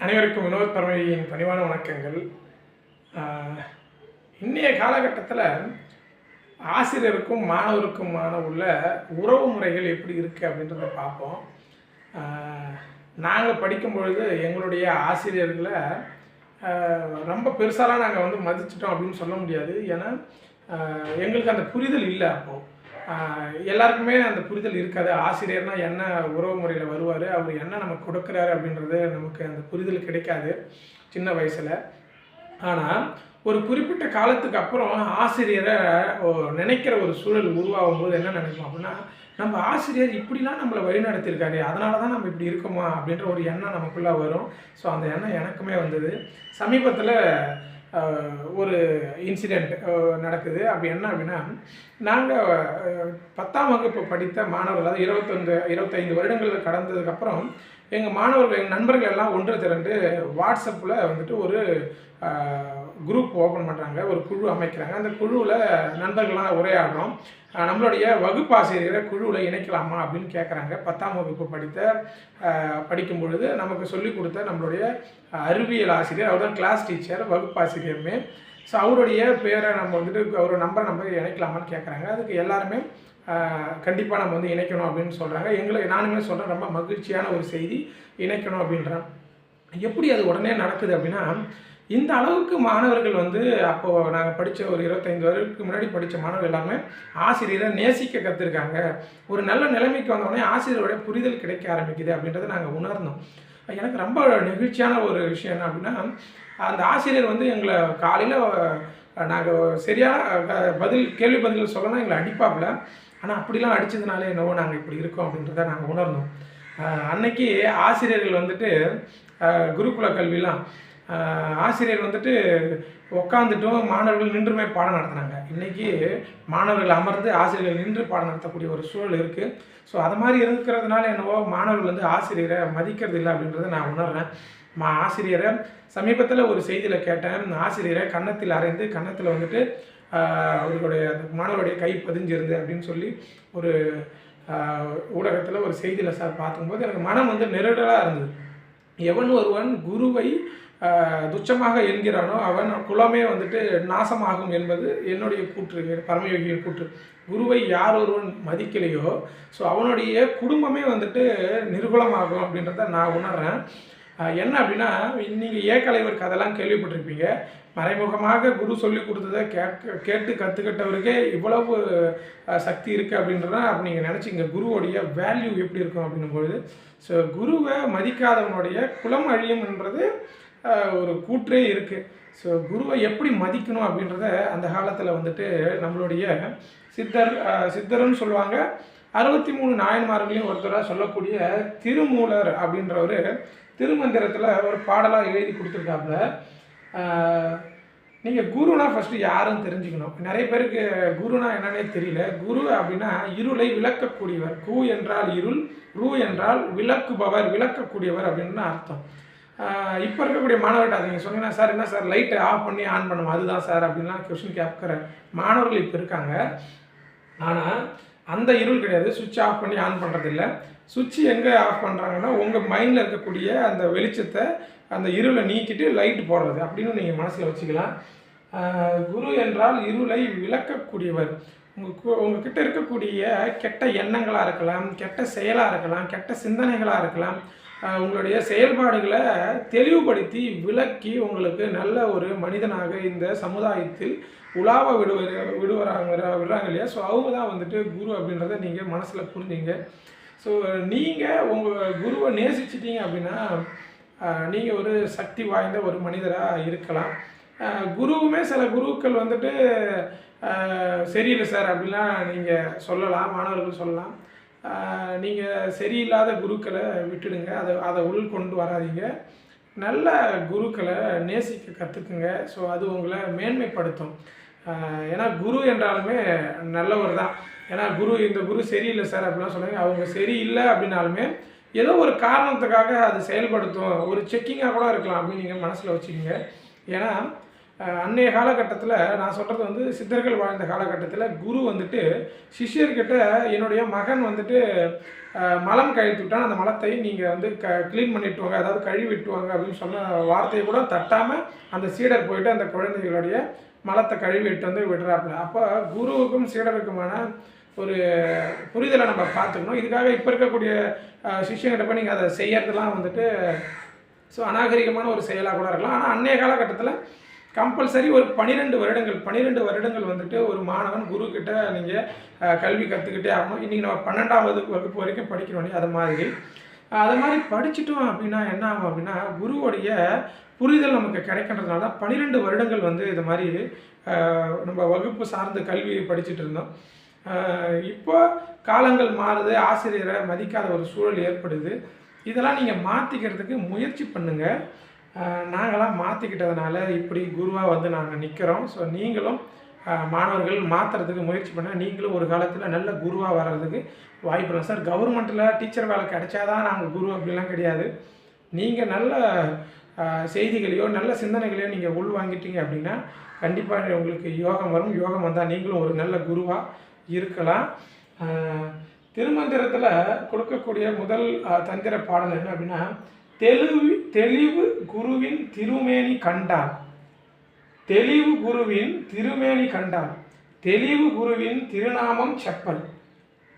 அனைவருக்கும் வினோத் பரமையின் பணிவான வணக்கங்கள். இன்றைய காலகட்டத்தில் ஆசிரியருக்கும் மாணவருக்குமான உள்ள உறவு முறைகள் எப்படி இருக்குது அப்படின்றத பார்ப்போம். நாங்கள் படிக்கும் பொழுது எங்களுடைய ஆசிரியர்களை ரொம்ப பெருசாலாம் நாங்கள் வந்து மதிச்சிட்டோம் அப்படின்னு சொல்ல முடியாது. ஏன்னா எங்களுக்கு அந்த புரிதல் இல்லை அப்போது எல்லாருக்குமே அந்த புரிதல் இருக்காது. ஆசிரியர்னா என்ன உறவு முறையில் வருவார் அவர் என்ன நமக்கு கொடுக்குறாரு அப்படின்றது நமக்கு அந்த புரிதல் கிடைக்காது சின்ன வயசில். ஆனால் ஒரு குறிப்பிட்ட காலத்துக்கு அப்புறம் ஆசிரியரை ஓ- நினைக்கிற ஒரு சூழல் உருவாகும் போது என்ன நினைப்போம் அப்படின்னா நம்ம ஆசிரியர் இப்படிலாம் நம்மளை வழிநடத்தியிருக்காரு அதனால தான் நம்ம இப்படி இருக்கோமா அப்படின்ற ஒரு எண்ணம் நமக்குள்ளே வரும். ஸோ அந்த எண்ணம் எனக்குமே வந்தது. சமீபத்தில் ஒரு இன்சிடெண்ட் நடக்குது. அப்படி என்ன அப்படின்னா நாங்கள் பத்தாம் வகுப்பு படித்த மாணவர்கள் அதாவது இருபத்தொன்று இருபத்தைந்து வருடங்கள் கடந்ததுக்கப்புறம் எங்கள் மாணவர்கள் எங்கள் நண்பர்கள் எல்லாம் ஒன்று திரண்டு வாட்ஸ்அப்பில் வந்துட்டு ஒரு குரூப் ஓப்பன் பண்ணுறாங்க ஒரு குழு அமைக்கிறாங்க. அந்த குழுவில் நண்பர்கள்லாம் உரையாடுறோம். நம்மளுடைய வகுப்பாசிரியரை குழுவில் இணைக்கலாமா அப்படின்னு கேட்குறாங்க பத்தாம் வகுப்பு படித்த படிக்கும் பொழுது நமக்கு சொல்லிக் கொடுத்த நம்மளுடைய அறிவியல் ஆசிரியர் அவர் தான் கிளாஸ் டீச்சர் வகுப்பாசிரியருமே ஸோ அவருடைய பேரை நம்ம வந்துட்டு அவர் நம்பரை நம்ம இணைக்கலாமான்னு கேட்குறாங்க அதுக்கு எல்லாருமே கண்டிப்பாக நம்ம வந்து இணைக்கணும் அப்படின்னு சொல்கிறாங்க எங்களுக்கு நானுமே சொல்கிறேன் ரொம்ப மகிழ்ச்சியான ஒரு செய்தி இணைக்கணும் அப்படின்றேன் எப்படி அது உடனே நடக்குது அப்படின்னா இந்த அளவுக்கு மாணவர்கள் வந்து அப்போது நாங்கள் படித்த ஒரு இருபத்தைந்து வருடத்துக்கு முன்னாடி படித்த மாணவர்கள் எல்லாமே ஆசிரியரை நேசிக்க கற்றுருக்காங்க ஒரு நல்ல நிலைமைக்கு வந்தோடனே ஆசிரியருடைய புரிதல் கிடைக்க ஆரம்பிக்குது அப்படின்றத நாங்கள் உணர்ந்தோம். எனக்கு ரொம்ப நெகிழ்ச்சியான ஒரு விஷயம் என்ன அப்படின்னா அந்த ஆசிரியர் வந்து எங்களை காலையில் நாங்கள் சரியான பதில் கேள்வி பதில்கள் சொல்லணும் எங்களை அடிப்பாப்புல. ஆனால் அப்படிலாம் அடித்ததுனால என்னவோ நாங்கள் இப்படி இருக்கோம் அப்படின்றத நாங்கள் உணர்ந்தோம். அன்னைக்கு ஆசிரியர்கள் வந்துட்டு குருகுல கல்விலாம் ஆசிரியர் வந்துட்டு உட்காந்துட்டும் மாணவர்கள் நின்றுமே பாடம் நடத்துனாங்க. இன்றைக்கி மாணவர்கள் அமர்ந்து ஆசிரியர்கள் நின்று பாடம் நடத்தக்கூடிய ஒரு சூழல் இருக்குது ஸோ அது மாதிரி இருக்கிறதுனால என்னவோ மாணவர்கள் வந்து ஆசிரியரை மதிக்கிறது இல்லை அப்படின்றத நான் உணர்றேன். மா ஆசிரியரை சமீபத்தில் ஒரு செய்தியில் கேட்டேன். ஆசிரியரை கன்னத்தில் அரைந்து கன்னத்தில் வந்துட்டு அவர்களுடைய அந்த மாணவருடைய கை பதிஞ்சிருந்து அப்படின்னு சொல்லி ஒரு ஊடகத்தில் ஒரு செய்தியில் சார் பார்க்கும்போது எனக்கு மனம் வந்து நெருடலாக இருந்தது. எவன் ஒருவன் குருவை துச்சமாக என்கிறானோ அவன் குலமே வந்துட்டு நாசமாகும் என்பது என்னுடைய கூற்று பரமயோகியின் கூற்று. குருவை யார் ஒருவன் மதிக்கலையோ ஸோ அவனுடைய குடும்பமே வந்துட்டு நிர்குலமாகும் அப்படின்றத நான் உணர்றேன். என்ன அப்படின்னா நீங்கள் ஏகலைவர் கதைலாம் கேள்விப்பட்டிருப்பீங்க. மறைமுகமாக குரு சொல்லி கொடுத்ததை கேட்க கேட்டு கற்றுக்கிட்டவருக்கே இவ்வளவு சக்தி இருக்குது அப்படின்றத அப்போ நீங்கள் நினச்சிங்க. குருவோடைய வேல்யூ எப்படி இருக்கும் அப்படின்னும்பொழுது ஸோ குருவை மதிக்காதவனுடைய குலம் அழியும்ன்றது என்றது ஒரு கூற்றே இருக்குது ஸோ குருவை எப்படி மதிக்கணும் அப்படின்றத அந்த காலத்தில் வந்துட்டு நம்மளுடைய சித்தர் சித்தர்னு சொல்லுவாங்க. அறுபத்தி மூணு நாயன்மார்களையும் ஒருத்தராக சொல்லக்கூடிய திருமூலர் அப்படின்றவர் திருமந்திரத்தில் ஒரு பாடலாக எழுதி கொடுத்துருக்காப்புல. நீங்கள் குருனா ஃபஸ்ட்டு யாருன்னு தெரிஞ்சுக்கணும். நிறைய பேருக்கு குருனா என்னன்னே தெரியல. குரு அப்படின்னா இருளை விளக்கக்கூடியவர். கு என்றால் இருள் ரு என்றால் விளக்குபவர் விளக்கக்கூடியவர் அப்படின்னு அர்த்தம். இப்போ இருக்கக்கூடிய மாணவர்கிட்ட நீங்கள் சொன்னீங்கன்னா சார் என்ன சார் லைட்டை ஆஃப் பண்ணி ஆன் பண்ணும்? அதுதான் சார் அப்படின்லாம் கொஷின் கேட்குற மாணவர்கள் இப்போ இருக்காங்க. ஆனால் அந்த இருள் கிடையாது. சுவிட்ச் ஆஃப் பண்ணி ஆன் பண்ணுறதில்ல சுவிட்ச் எங்கே ஆஃப் பண்ணுறாங்கன்னா உங்கள் மைண்டில் இருக்கக்கூடிய அந்த வெளிச்சத்தை அந்த இருளை நீக்கிட்டு லைட் போடுறது அப்படின்னு நீங்கள் மனசில் வச்சுக்கலாம். குரு என்றால் இருளை விளக்கக்கூடியவர். உங்கள் உங்ககிட்ட இருக்கக்கூடிய கெட்ட எண்ணங்களாக இருக்கலாம் கெட்ட செயலாக இருக்கலாம் கெட்ட சிந்தனைகளாக இருக்கலாம் உங்களுடைய செயல்பாடுகளை தெளிவுபடுத்தி விளக்கி உங்களுக்கு நல்ல ஒரு மனிதனாக இந்த சமுதாயத்தில் உலாவ விடுவர் விடுவராங்க விடுறாங்க இல்லையா? ஸோ அவங்க தான் வந்துட்டு குரு அப்படின்றத நீங்கள் மனசில் புரிஞ்சிங்க. ஸோ நீங்கள் உங்கள் குருவை நேசிச்சிட்டிங்க அப்படின்னா நீங்கள் ஒரு சக்தி வாய்ந்த ஒரு மனிதராக இருக்கலாம். குருவுமே சில குருக்கள் வந்துட்டு சரியில்லை சார் அப்படிலாம் நீங்கள் சொல்லலாம் மாணவர்கள் சொல்லலாம். நீங்கள் சரியில்லாத குருக்களை விட்டுடுங்க. அதை அதை உள் கொண்டு வராதீங்க. நல்ல குருக்களை நேசிக்க கற்றுக்குங்க ஸோ அது உங்களை மேன்மைப்படுத்தும். ஏன்னா குரு என்றாலுமே நல்லவர் தான். ஏன்னா குரு இந்த குரு சரியில்லை சார் அப்படிலாம் சொன்னாங்க. அவங்க சரியில்லை அப்படின்னாலுமே ஏதோ ஒரு காரணத்துக்காக அது செயல்படுத்தும். ஒரு செக்கிங்காக கூட இருக்கலாம் அப்படின்னு நீங்கள் மனசில் வச்சுக்கோங்க. ஏன்னா அன்னைய காலகட்டத்தில் நான் சொல்கிறது வந்து சித்தர்கள் வாழ்ந்த காலகட்டத்தில் குரு வந்துட்டு சிஷ்யர்கிட்ட என்னுடைய மகன் வந்துட்டு மலம் கழித்து விட்டான் அந்த மலத்தை நீங்கள் வந்து க க்ளீன் பண்ணிவிட்டு வாங்க அதாவது கழுவி விட்டுவாங்க அப்படின்னு சொன்ன வார்த்தையை கூட தட்டாமல் அந்த சீடர் போயிட்டு அந்த குழந்தைகளுடைய மலத்தை கழுவி விட்டு வந்து விடுறாப்புல. அப்போ குருவுக்கும் சீடருக்குமான ஒரு புரிதலை நம்ம பார்த்துக்கணும். இதுக்காக இப்போ இருக்கக்கூடிய சிஷியங்கிட்ட சிஷ்யங்கிட்ட போய் நீங்கள் அதை செய்யறதுலாம் வந்துட்டு ஸோ அநாகரிகமான ஒரு செயலாக கூட இருக்கலாம். ஆனால் அன்னைய காலகட்டத்தில் கம்பல்சரி ஒரு பன்னிரெண்டு வருடங்கள் பன்னிரெண்டு வருடங்கள் வந்துட்டு ஒரு மாணவன் குரு கிட்ட நீங்கள் கல்வி கற்றுக்கிட்டே ஆகணும். இன்றைக்கி நம்ம பன்னெண்டாவது வகுப்பு வரைக்கும் படிக்கிறோம் இல்லையா? அது மாதிரி. அது மாதிரி படிச்சுட்டோம் அப்படின்னா என்ன ஆகும் அப்படின்னா குருவுடைய புரிதல் நமக்கு கிடைக்கின்றதுனால தான் பன்னிரெண்டு வருடங்கள் வந்து இது மாதிரி நம்ம வகுப்பு சார்ந்த கல்வி படிச்சுட்டு இருந்தோம். இப்போ காலங்கள் மாறுது ஆசிரியரை மதிக்காத ஒரு சூழல் ஏற்படுது. இதெல்லாம் நீங்கள் மாற்றிக்கிறதுக்கு முயற்சி பண்ணுங்கள் நாங்களாம் மாற்றிக்கிட்டதுனால இப்படி குருவாக வந்து நாங்கள் நிற்கிறோம் ஸோ நீங்களும் மாணவர்கள் மாற்றுறதுக்கு முயற்சி பண்ணால் நீங்களும் ஒரு காலத்தில் நல்ல குருவாக வர்றதுக்கு வாய்ப்பு இல்லை சார் கவர்மெண்ட்டில் டீச்சர் வேலை கிடைச்சாதான் நாங்கள் குரு அப்படிலாம் கிடையாது. நீங்கள் நல்ல செய்திகளையோ நல்ல சிந்தனைகளையோ நீங்கள் உள்வாங்கிட்டீங்க அப்படின்னா கண்டிப்பாக உங்களுக்கு யோகம் வரும். யோகம் வந்தால் நீங்களும் ஒரு நல்ல குருவாக இருக்கலாம். திருமந்திரத்தில் கொடுக்கக்கூடிய முதல் தந்திர பாடல் என்ன அப்படின்னா தெளிவு தெளிவு குருவின் திருமேனி கண்டார். தெளிவு குருவின் திருமேனி கண்டார். தெளிவு குருவின் திருநாமம் செப்பல்.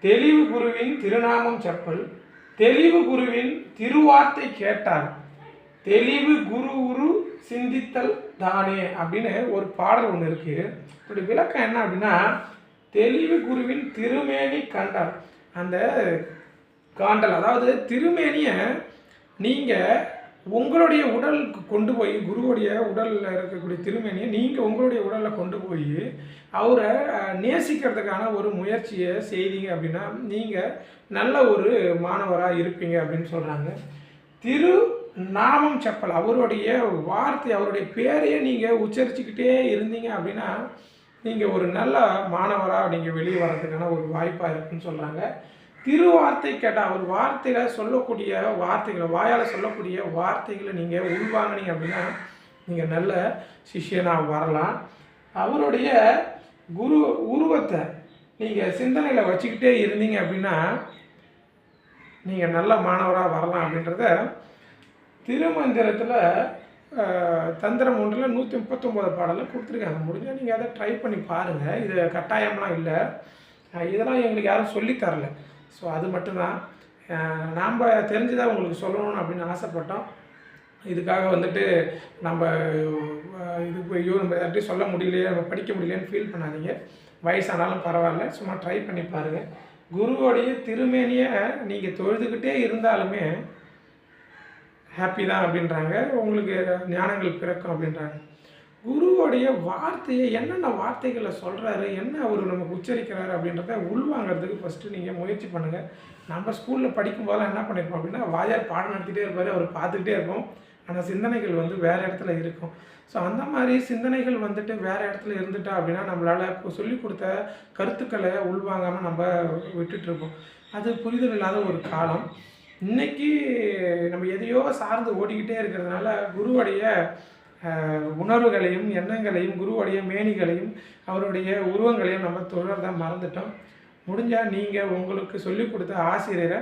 தெளிவு குருவின் திருநாமம் செப்பல். தெளிவு குருவின் திருவார்த்தை கேட்டார். தெளிவு குரு உரு சிந்தித்தல் தானே அப்படின்னு ஒரு பாடல் ஒன்று இருக்கு. இப்படி விளக்கம் என்ன அப்படின்னா தெளிவு குருவின் திருமேனி கண்டார். அந்த காண்டல் அதாவது திருமேனியை நீங்கள் உங்களுடைய உடலுக்கு கொண்டு போய் குருவுடைய உடலில் இருக்கக்கூடிய திருமணியை நீங்கள் உங்களுடைய உடலில் கொண்டு போய் அவரை நேசிக்கிறதுக்கான ஒரு முயற்சியை செய்தீங்க அப்படின்னா நீங்கள் நல்ல ஒரு மாணவராக இருப்பீங்க அப்படின்னு சொல்கிறாங்க திரு நாமம் செப்பல் அவருடைய வார்த்தை அவருடைய பேரையே நீங்கள் உச்சரிச்சுக்கிட்டே இருந்தீங்க அப்படின்னா நீங்கள் ஒரு நல்ல மாணவராக நீங்கள் வெளியே வர்றதுக்கான ஒரு வாய்ப்பாக இருக்குன்னு சொல்கிறாங்க திருவார்த்தை கேட்டால் அவர் வார்த்தையில் சொல்லக்கூடிய வார்த்தைகளை வாயால் சொல்லக்கூடிய வார்த்தைகளை நீங்கள் உள்வாங்கினீங்க அப்படின்னா நீங்கள் நல்ல சிஷியனாக வரலாம். அவருடைய குரு உருவத்தை நீங்கள் சிந்தனையில் வச்சுக்கிட்டே இருந்தீங்க அப்படின்னா நீங்கள் நல்ல மாணவராக வரலாம் அப்படின்றத திருமந்திரத்தில் தந்திரம் ஒன்றில் நூற்றி முப்பத்தொம்போது பாடலில் கொடுத்துருக்காங்க. முடிஞ்சால் நீங்கள் அதை ட்ரை பண்ணி பாருங்கள் இது கட்டாயம்லாம் இல்லை. இதெல்லாம் எங்களுக்கு யாரும் சொல்லித் தரல. ஸோ அது மட்டும்தான். நாம் தெரிஞ்சதை உங்களுக்கு சொல்லணும்னு அப்படின்னு ஆசைப்பட்டோம். இதுக்காக வந்துட்டு நம்ம இது ஐயோ நம்ம யார்ட்டையும் சொல்ல முடியலையே நம்ம படிக்க முடியலையேன்னு ஃபீல் பண்ணாதீங்க. வயசானாலும் பரவாயில்ல. சும்மா ட்ரை பண்ணி பாருங்கள் குருவோடைய திருமேனியை நீங்கள் தொழுதுகிட்டே இருந்தாலுமே ஹாப்பி தான் அப்படின்றாங்க. உங்களுக்கு ஞானங்கள் பிறக்கும் அப்படின்றாங்க. குருவோடைய வார்த்தையை என்னென்ன வார்த்தைகளை சொல்கிறாரு என்ன அவர் நமக்கு உச்சரிக்கிறாரு அப்படின்றத உள்வாங்கிறதுக்கு ஃபஸ்ட்டு நீங்கள் முயற்சி பண்ணுங்கள் நம்ம ஸ்கூலில் படிக்கும்போதெல்லாம் என்ன பண்ணியிருப்போம் அப்படின்னா வாயார் பாடம் நடத்திட்டே இருப்பார் அவர் பார்த்துக்கிட்டே இருப்போம். ஆனால் சிந்தனைகள் வந்து வேறு இடத்துல இருக்கும். ஸோ அந்த மாதிரி சிந்தனைகள் வந்துட்டு வேறு இடத்துல இருந்துட்டா அப்படின்னா நம்மளால் இப்போ சொல்லிக் கொடுத்த கருத்துக்களை உள்வாங்காமல் நம்ம விட்டுட்ருப்போம் அது புரிதல் இல்லாத ஒரு காலம். இன்னைக்கு நம்ம எதையோ சார்ந்து ஓடிக்கிட்டே இருக்கிறதுனால குருவுடைய உணர்வுகளையும் எண்ணங்களையும் குருவுடைய மேனிகளையும் அவருடைய உருவங்களையும் நம்ம தொடர்றத மறந்துட்டோம். முடிஞ்சால் நீங்கள் உங்களுக்கு சொல்லிக் கொடுத்த ஆசிரியரை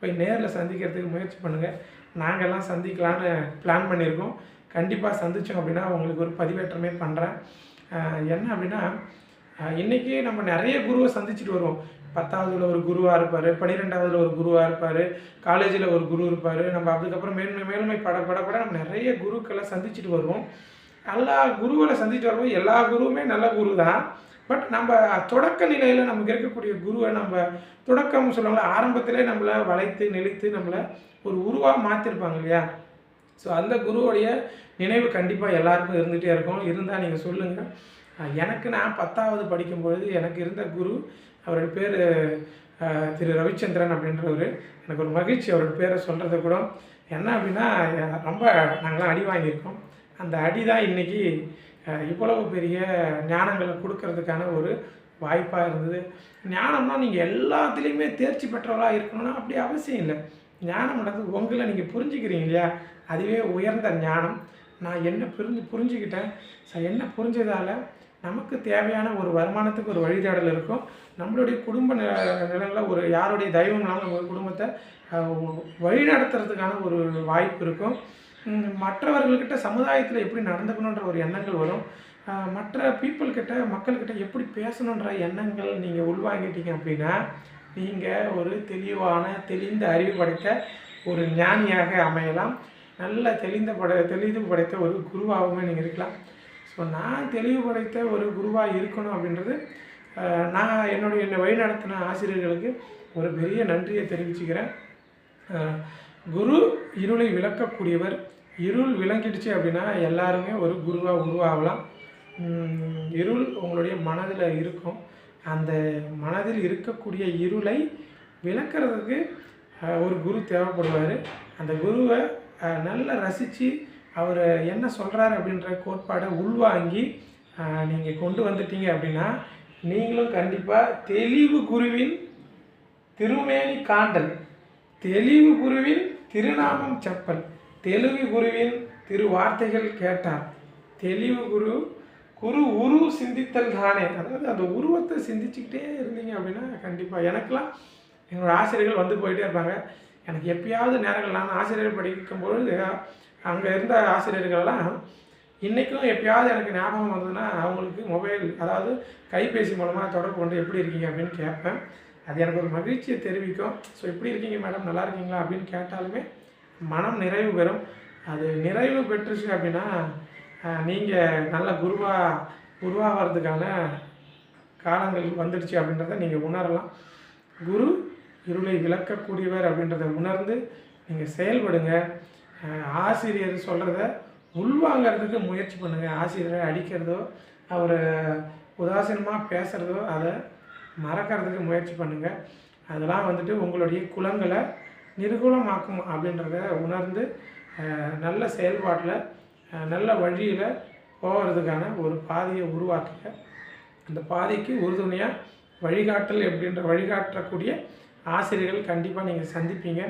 போய் நேரில் சந்திக்கிறதுக்கு முயற்சி பண்ணுங்கள் நாங்கள்லாம் சந்திக்கலான்னு பிளான் பண்ணியிருக்கோம். கண்டிப்பாக சந்தித்தோம் அப்படின்னா உங்களுக்கு ஒரு பதிவேற்றமே பண்ணுறேன் என்ன அப்படின்னா இன்றைக்கி நம்ம நிறைய குருவை சந்திச்சுட்டு வருவோம். பத்தாவதுல ஒரு குருவாக இருப்பார் பன்னிரெண்டாவதுல ஒரு குருவாக இருப்பார் காலேஜில் ஒரு குரு இருப்பார். நம்ம அதுக்கப்புறம் மேன்மை மேலுமை பட பட பட நம்ம நிறைய குருக்களை சந்திச்சுட்டு வருவோம். எல்லா குருவை சந்திச்சுட்டு வரும்போது எல்லா குருவுமே நல்ல குரு தான் பட் நம்ம தொடக்க நிலையில் நமக்கு இருக்கக்கூடிய குருவை நம்ம தொடக்கம் சொல்லுவாங்களா ஆரம்பத்திலே நம்மளை வளைத்து நெளித்து நம்மளை ஒரு உருவாக மாற்றிருப்பாங்க இல்லையா? ஸோ அந்த குருவுடைய நினைவு கண்டிப்பாக எல்லாருக்கும் இருந்துகிட்டே இருக்கும். இருந்தால் நீங்கள் சொல்லுங்கள் எனக்கு நான் பத்தாவது படிக்கும்பொழுது எனக்கு இருந்த குரு அவரோட பேர் திரு ரவிச்சந்திரன் அப்படின்றவர். எனக்கு ஒரு மகிழ்ச்சி அவரோட பேரை சொல்கிறது கூட. என்ன அப்படின்னா ரொம்ப நாங்களாம் அடி வாங்கியிருக்கோம். அந்த அடி தான் இன்றைக்கி இவ்வளவு பெரிய ஞானங்களை கொடுக்கறதுக்கான ஒரு வாய்ப்பாக இருந்தது. ஞானம்னா நீங்கள் எல்லாத்துலேயுமே தேர்ச்சி பெற்றவர்களாக இருக்கணும்னா அப்படி அவசியம் இல்லை. ஞானம்ன்றது உங்களை நீங்கள் புரிஞ்சுக்கிறீங்க இல்லையா? அதுவே உயர்ந்த ஞானம். நான் என்ன புரிஞ்சு புரிஞ்சுக்கிட்டேன். என்ன புரிஞ்சதால் நமக்கு தேவையான ஒரு வருமானத்துக்கு ஒரு வழிதேடல் இருக்கும். நம்மளுடைய குடும்ப நிலங்களில் ஒரு யாருடைய தெய்வம் நம்ம குடும்பத்தை வழிநடத்துறதுக்கான ஒரு வாய்ப்பு இருக்கும். மற்றவர்கள்கிட்ட சமுதாயத்தில் எப்படி நடந்துக்கணுன்ற ஒரு எண்ணங்கள் வரும். மற்ற பீப்புள்கிட்ட மக்கள்கிட்ட எப்படி பேசணுன்ற எண்ணங்கள் நீங்கள் உள்வாங்கிட்டீங்க அப்படின்னா நீங்கள் ஒரு தெளிவான தெளிந்த அறிவு படைத்த ஒரு ஞானியாக அமையலாம். நல்ல தெளிந்த பட தெளிவு படைத்த ஒரு குருவாகவுமே நீங்கள் இருக்கலாம். ஸோ நான் தெளிவுபடுத்த ஒரு குருவாக இருக்கணும் அப்படின்றது நான் என்னுடைய என்னை வழிநடத்தின ஆசிரியர்களுக்கு ஒரு பெரிய நன்றியை தெரிவிச்சுக்கிறேன். குரு இருளை விளக்கக்கூடியவர் இருள் விளங்கிடுச்சு அப்படின்னா எல்லாருமே ஒரு குருவாக உருவாகலாம். இருள் உங்களுடைய மனதில் இருக்கும். அந்த மனதில் இருக்கக்கூடிய இருளை விளக்கிறதுக்கு ஒரு குரு தேவைப்படுவார். அந்த குருவை நல்லா ரசித்து அவர் என்ன சொல்கிறார் அப்படின்ற கோட்பாடை உள்வாங்கி நீங்கள் கொண்டு வந்துட்டீங்க அப்படின்னா நீங்களும் கண்டிப்பாக தெளிவு குருவின் திருமேனி காண்டல் தெளிவு குருவின் திருநாமம் செப்பல் தெளிவு குருவின் திரு வார்த்தைகள் கேட்டார். தெளிவு குரு குரு உரு சிந்தித்தல் தானே. அதாவது அந்த உருவத்தை சிந்திச்சுக்கிட்டே இருந்தீங்க அப்படின்னா கண்டிப்பாக எனக்கெல்லாம் என்னோடய ஆசிரியர்கள் வந்து போயிட்டே இருப்பாங்க. எனக்கு எப்பயாவது நேரங்கள் நான் ஆசிரியர் படிக்கும்பொழுது அங்கே இருந்த ஆசிரியர்களெல்லாம் இன்றைக்கும் எப்பயாவது எனக்கு ஞாபகம் வந்ததுன்னா அவங்களுக்கு மொபைல் அதாவது கைபேசி மூலமாக தொடர்பு கொண்டு எப்படி இருக்கீங்க அப்படின்னு கேட்பேன். அது எனக்கு ஒரு மகிழ்ச்சியை தெரிவிக்கும். ஸோ எப்படி இருக்கீங்க மேடம் நல்லா இருக்கீங்களா அப்படின்னு கேட்டாலுமே மனம் நிறைவு பெறும். அது நிறைவு பெற்றுச்சு அப்படின்னா நீங்கள் நல்ல குருவாக உருவாகிறதுக்கான காலங்கள் வந்துடுச்சு அப்படின்றத நீங்கள் உணரலாம். குரு இருளை விளக்கக்கூடியவர் அப்படின்றத உணர்ந்து நீங்கள் செயல்படுங்க. ஆசிரியர் சொல்கிறத உள்வாங்கிறதுக்கு முயற்சி பண்ணுங்கள் ஆசிரியரை அடிக்கிறதோ அவரை உதாசீனமாக பேசுகிறதோ அதை மறக்கிறதுக்கு முயற்சி பண்ணுங்கள் அதெல்லாம் வந்துட்டு உங்களுடைய குலங்களை நிர்குலமாக்கும் அப்படின்றத உணர்ந்து நல்ல செயல்பாட்டில் நல்ல வழியில் போகிறதுக்கான ஒரு பாதையை உருவாக்குங்க. அந்த பாதைக்கு உறுதுணையாக வழிகாட்டல் எப்படின்ற வழிகாட்டக்கூடிய ஆசிரியர்கள் கண்டிப்பாக நீங்கள் சந்திப்பீங்க.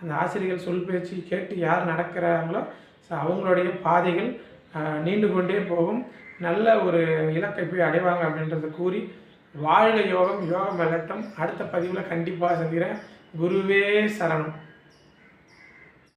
அந்த ஆசிரியர்கள் சொல் பேச்சு கேட்டு யார் நடக்கிறாங்களோ ஸோ அவங்களுடைய பாதைகள் நீண்டு கொண்டே போகும். நல்ல ஒரு இலக்கை போய் அடைவாங்க அப்படின்றத கூறி வாழ்க யோகம் யோகம் வளர்த்தம். அடுத்த பதிவில் கண்டிப்பாக சந்திக்கிறேன். குருவே சரணம்.